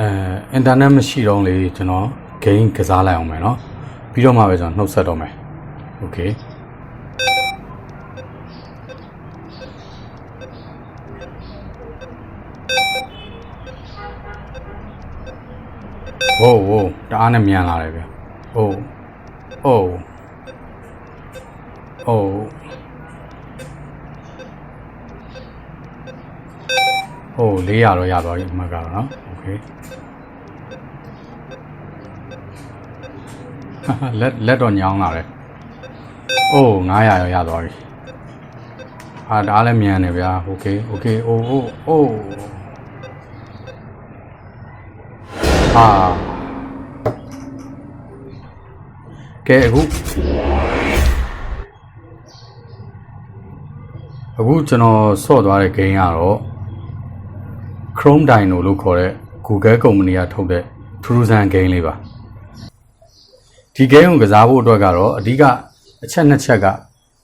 အဲအင်တာနက်မရှိတော့လေကျွန်တော် game ကစားလိုက်အောင်မယ်เนาะပြီးတော့မှပဲကျွန်တော်နှုတ်ဆက်တော့မယ်โอเคโอ้โหတအားနဲ့မြန်လာတယ်ဗျโอ้โอ้โอ้โอ้400တော့ရသွားပြီအမှတ်ကတော့เ Okay. လက်လက်တော့ညောင်းလာတယ်။အိုး900ရောရသွားပြီ။ဟာဒါလည်းမြန်နေဗျာ။ Okay okay အိုးအိုးအိုးဟာကဲအခုအခုကျွန်တော်ဆော့သွားတဲ့ဂိမ်းကတော့ Chrome Dino လို့ခေါ်တဲ့ Google ကုမ္ပဏီကထုတ်တဲ့ Frozen game လေးပါ။ဒီ game ကိုကစားဖို့အတွက်ကတော့အဓိကအချက်နှစ်ချက်က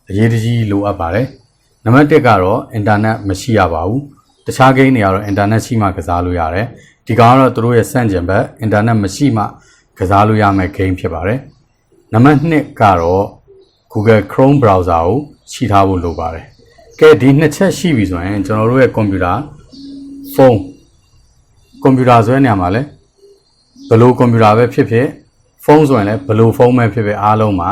အရေးတကြီးလိုအပ်ပါတယ်။နံပါတ်1ကတော့အင်တာနက်မရှိရပါဘူး။တခြား game တွေကတော့အင်တာနက်ရှိမှကစားလို့ရတယ်။ဒီကောင်ကတော့သူတို့ရဲ့စန့်ကျင်ဘက်အင်တာနက်မရှိမှကစားလို့ရမယ့် game ဖြစ်ပါတယ်။နံပါတ်2ကတော့ Google Chrome browser ကိုရှိထားဖို့လိုပါတယ်။ကဲဒီနှစ်ချက်ရှိပြီဆိုရင်ကျွန်တော်တို့ရဲ့ကွန်ပျူတာဖုန်း ကွန်ပျူတာဆွဲနေရမှာလဲဘယ်လိုကွန်ပျူတာပဲဖြစ်ဖြစ်ဖုန်းဆိုရင်လည်းဘယ်လိုဖုန်းပဲဖြစ်ဖြစ်အားလုံးမှာ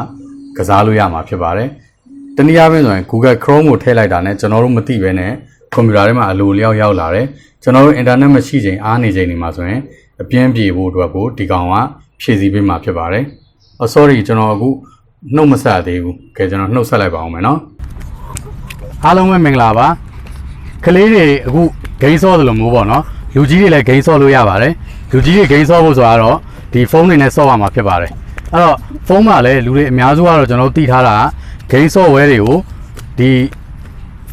ကစားလို့ရမှာဖြစ်ပါတယ်။တနည်းအားဖြင့်ဆိုရင် Google Chrome ကိုထည့်လိုက်တာနဲ့ကျွန်တော်တို့မသိဘဲနဲ့ကွန်ပျူတာထဲမှာအလိုလျောက်ရောက်လာတယ်။ကျွန်တော်တို့အင်တာနက်မရှိချိန်အားနေချိန်တွေမှာဆိုရင်အပြင်းပြေဖို့အတွက်ကိုဒီကောင်ကဖြည့်ဆည်းပေးမှာဖြစ်ပါတယ်။ Oh sorry ကျွန်တော်အခုနှုတ်မဆက်သေးဘူး။ကဲကျွန်တော်နှုတ်ဆက်လိုက်ပါအောင်မယ်နော်။အားလုံးပဲမင်္ဂလာပါ။ကလေးတွေအခုဂိမ်းဆော့သလိုမျိုးပေါ့နော်။ လူကြီးတွေလည်းဂိမ်းဆော့လို့ရပါတယ်။လူကြီးတွေဂိမ်းဆော့ဖို့ဆိုတော့ဒီဖုန်းတွေနဲ့ဆော့ရမှာဖြစ်ပါတယ်။အဲ့တော့ဖုန်းမှာလည်းလူတွေအများစုကတော့ကျွန်တော်တို့သိထားတာဂိမ်းဆော့ဝဲတွေကိုဒီ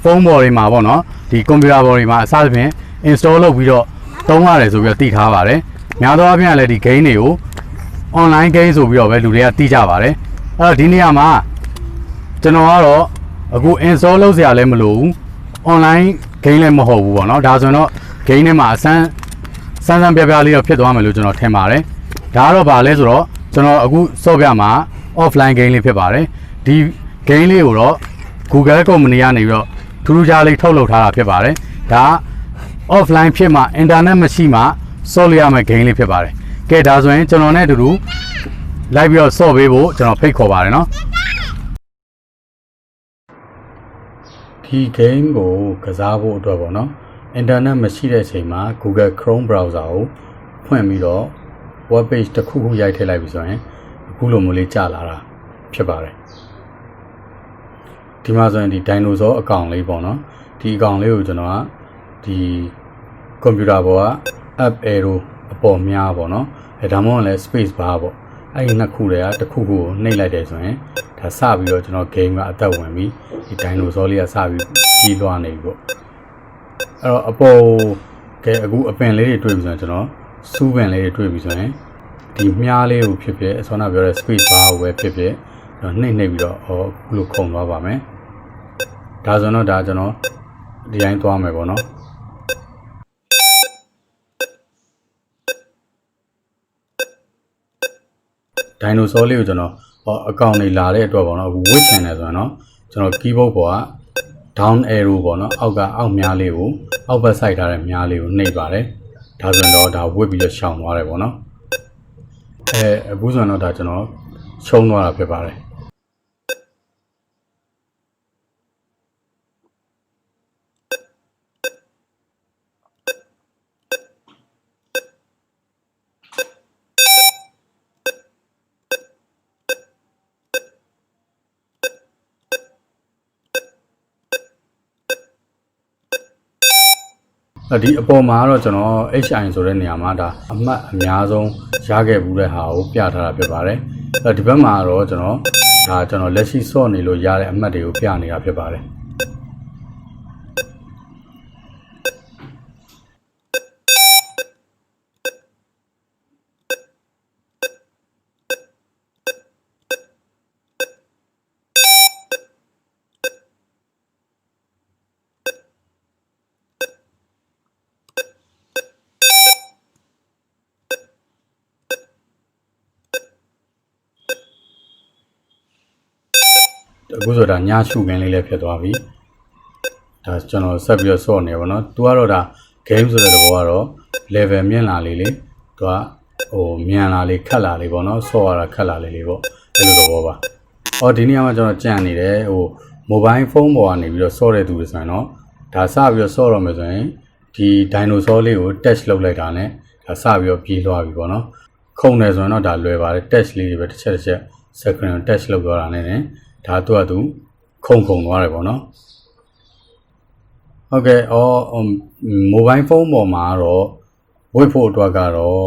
ဖုန်းပေါ်တွေမှာပေါ့နော်။ဒီကွန်ပျူတာပေါ်တွေမှာအစသဖြင့် install လုပ်ပြီးတော့သုံးရတယ်ဆိုပြီးတော့သိထားပါတယ်။များသောအားဖြင့်လည်းဒီ game တွေကို online game ဆိုပြီးတော့ပဲလူတွေကသိကြပါတယ်။အဲ့တော့ဒီနေရာမှာကျွန်တော်ကတော့အခု install လုပ်စရာလည်းမလိုဘူး။ online game လည်းမဟုတ်ဘူးပေါ့နော်။ဒါဆိုရ င်တော့ game ထဲမှာအစမ်းစမ်းစမ်းပြပြလေးတော့ဖြစ်သွားမယ်လို့ကျွန်တော်ထင်ပါတယ်။ဒါကတော့ဗာလဲဆိုတော့ကျွန်တော်အခုစော့ပြမှာ offline game လေးဖြစ်ပါတယ်။ဒီ game လေးကိုတော့ Google ကုမ္ပဏီကနေပြီးတော့ထူးထူးခြားလေးထုတ်လုပ်ထားတာဖြစ်ပါတယ်။ဒါက offline ဖြစ်မှ internet မရှိမှစော့လို့ရမယ့် game လေးဖြစ်ပါတယ်။ကဲဒါဆိုရင်ကျွန်တော်နဲ့အတူတူလိုက်ပြီးတော့စော့ပေးဖို့ကျွန်တော်ဖိတ်ခေါ်ပါတယ်နော်။ဒီ game ကိုကစားဖို့အတွက်ပေါ့နော်။ internet မရှိတဲ့အချိန်မှာ Google Chrome browser ကိုဖွင့်ပြီးတော့ web page တစ်ခုခုရိုက်ထည့်လိုက်ပြီဆိုရင်အခုလိုမျိုးလေးကြာလာတာဖြစ်ပါတယ်ဒီမှာဆိုရင်ဒီ dinosaur အကောင့်လေးပေါ့နော်ဒီအကောင့်လေးကိုကျွန်တော်ကဒီကွန်ပျူတာပေါ်က app arrow အပေါ်များပေါ့နော်အဲဒါမှမဟုတ်လည်း space bar ပေါ့အဲ့ဒီနှစ်ခုတည်းကတစ်ခုခုကိုနှိပ်လိုက်တယ်ဆိုရင်ဒါစပြီးတော့ကျွန်တော် game ကအသက်ဝင်ပြီးဒီ dinosaur လေးကစပြီးကြီးလွှားနေပြီပေါ့ အဲ့တော့အပေါ်ကဲအခုအပင်လေးတွေတွေ့ပြီဆိုရင်ကျွန်တော်စူးပင်လေးတွေတွေ့ပြီဆိုရင်ဒီမြားလေးကိုဖြစ်ဖြစ်အစောနာပြောတဲ့ space bar ကိုပဲဖြစ်ဖြစ်ကျွန်တော်နှိပ်နှိပ်ပြီးတော့ဟောအခုလိုခုံသွားပါမယ်ဒါဆိုတော့ဒါကျွန်တော်ဒီတိုင်းသွားမယ်ပေါ့နော်ဒိုင်နိုဆောလေးကိုကျွန်တော်ဟောအကောင့်တွေလာတဲ့အတွက်ပေါ့နော်ဝစ်ချင်တယ်ဆိုရင်တော့ကျွန်တော် keyboard ပေါ်က down arrow ပေါ့နော်အောက်ကအောက်မြားလေးကိုအောက်ဘက်ဆိုင်ထားတဲ့မြားလေးကိုနှိပ်ပါတယ်ဒါဆိုရင်တော့ဒါဝစ်ပြီးတော့ရှောင်သွားတယ်ပေါ့နော်အဲအခုဆိုရင်တော့ဒါကျွန်တော်ရှုံးသွားတာဖြစ်ပါတယ် အ ဒီအပေါ်မှာကတော့ကျွန်တော် HI ဆိုတဲ့နေရာမှာဒါအမှတ်အများဆုံးရခဲ့ဘူးတဲ့ဟာကိုပြထားတာဖြစ်ပါတယ်။အဲဒီဘက်မှာကတော့ကျွန်တော်ဒါကျွန်တော်လက်ရှိစော့နေလို့ရတဲ့အမှတ်တွေကိုပြနေတာဖြစ်ပါတယ်။ အခုဆိုတာညရှုခင်းလေးလည်းဖြစ်သွားပြီဒါကျွန်တော်ဆက်ပြီးတော့ဆော့နေပါတော့။ तू ကတော့ဒါ game ဆိုတဲ့သဘောကတော့ level မြင့်လာလေးလေ။ तू ကဟိုမြန်လာလေးခက်လာလေးပေါ့နော်။ဆော့ရတာခက်လာလေးလေးပေါ့။အဲ့လိုသဘောပါ။အော်ဒီနေ့မှာကျွန်တော်ကြံနေတယ်ဟို mobile phone ပေါ်ကနေပြီးတော့ဆော့တဲ့သူတွေဆိုရင်တော့ဒါစပြီးတော့ဆော့တော့မယ်ဆိုရင်ဒီ dinosaur လေးကို touch လုပ်လိုက်တာနဲ့ဒါစပြီးတော့ပြေးသွားပြီပေါ့နော်။ခုံတယ်ဆိုရင်တော့ဒါလွယ်ပါတယ် touch လေးတွေပဲတစ်ချက်တစ်ချက် screen ကို touch လုပ်သွားတာနဲ့ね ဒါသူ့အတူခုန်ခုန်သွားတယ်ပေါ့နော်ဟုတ်ကဲ့အော်မိုဘိုင်းဖုန်းပေါ်မှာတော့ဝတ်ဖို့အတွက်ကတော့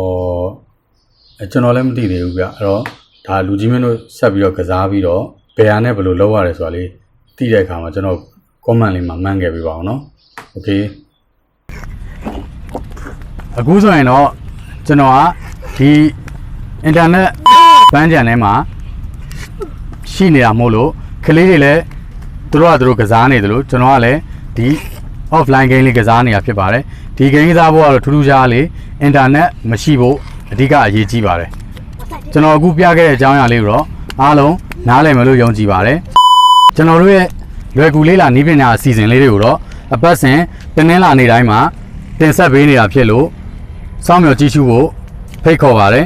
ကျွန်တော်လည်းမသိသေးဘူးဗျအဲ့တော့ဒါလူကြီးမင်းတို့ဆက်ပြီးတော့ကစားပြီးတော့ဘယ်ဟာနဲ့ဘယ်လိုလုပ်ရတယ်ဆိုတာလေးသိတဲ့အခါမှာကျွန်တော် comment လေးမှာမှန်းခဲ့ပေးပါအောင်နော် okay အခုဆိုရင်တော့ကျွန်တော်ကဒီ internet ဘန်းကြံထဲမှာ ရှိနေတာမဟုတ်လို့ကလေးတွေလည်းသူတို့ကသူတို့ကစားနေတယ်လို့ကျွန်တော်ကလည်းဒီ offline game လေးကစားနေတာဖြစ်ပါတယ်ဒီ game ကစားဖို့ကတော့ထူးထူးခြားခြားလေး internet မရှိဖို့အဓိကအရေးကြီးပါတယ်ကျွန်တော်အခုပြခဲ့တဲ့အကြောင်းအရာလေးကိုတော့အားလုံးနားလည်မယ်လို့ယုံကြည်ပါတယ်ကျွန်တော်တို့ရဲ့လွယ်ကူလေးလာနီးပညာအစီအစဉ်လေးတွေကိုတော့အပတ်စဉ်တင်းနှင်းလာနေတိုင်းမှာတင်ဆက်ပေးနေတာဖြစ်လို့စောင့်မျှော်ကြည့်ရှုဖို့ဖိတ်ခေါ်ပါတယ်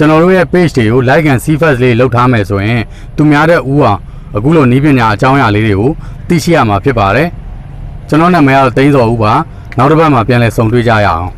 ကျွန်တော်တို့ရဲ့ page တွေကို like and see first လေးလုပ်ထားမယ်ဆိုရင်သူများတဲ့ဦးအောင်အခုလိုနီးပညာအကြောင်းအရာလေးတွေကိုသိရှိရမှာဖြစ်ပါတယ်ကျွန်တော်နာမည်ကတော့တိန်းစော်ဦးပါနောက်တစ်ပတ်မှာပြန်လည်ဆုံတွေ့ကြရအောင်